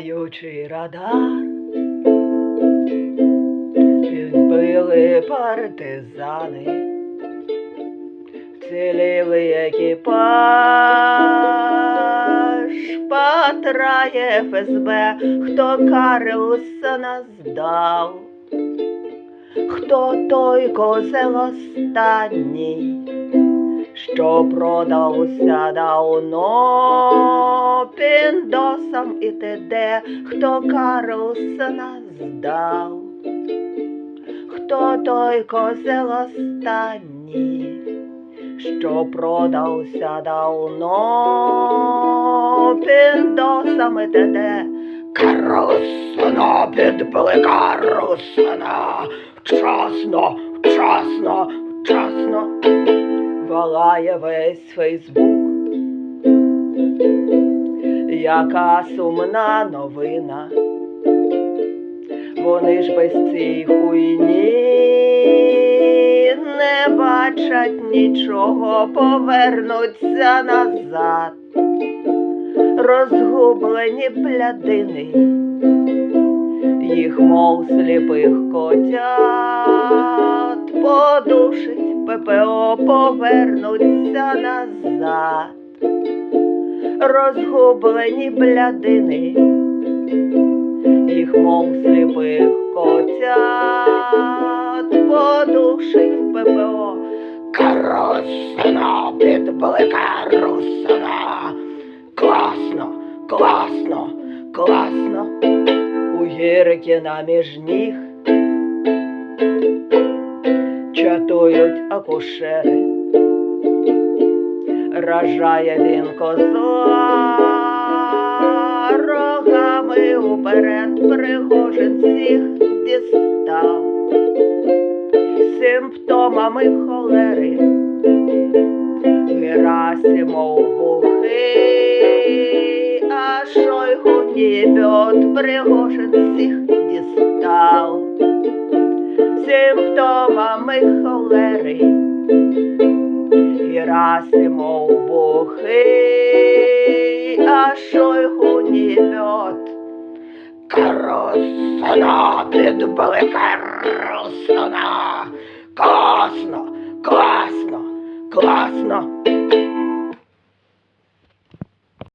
Летючий радар. Відбили партизани, вціліли екіпаж, патрає ФСБ, хто Карлсона здав, хто той козел останній? Що продався давно піндосам і т.д., хто Карлсона здав, хто той козел останній, що продався давно піндосам і т.д. Карлсона підбили Карлсона, вчасно, вчасно, вчасно волає весь Фейсбук. Яка сумна новина. Вони ж без цій хуйні не бачать нічого, повернуться назад. Розгублені плядини, їх, мов сліпих котят, подушить ППО повернуться назад, розгублені блядини, їх мов сліпих котят, подушить ППО. Карусина, підбили карусина. Класно, класно, класно. У Гіркіна між ніг чатують акушери. Рожає він козла, рогами уперед Пригожин всіх дістав, симптомами холери, Герасимов бухий, а Шойгу небет Пригожин всіх дістав? Симптомами холери. Герасимов бухий, а Шойгу небет. Карусона, підбили Карусона. Класно, класно, класно.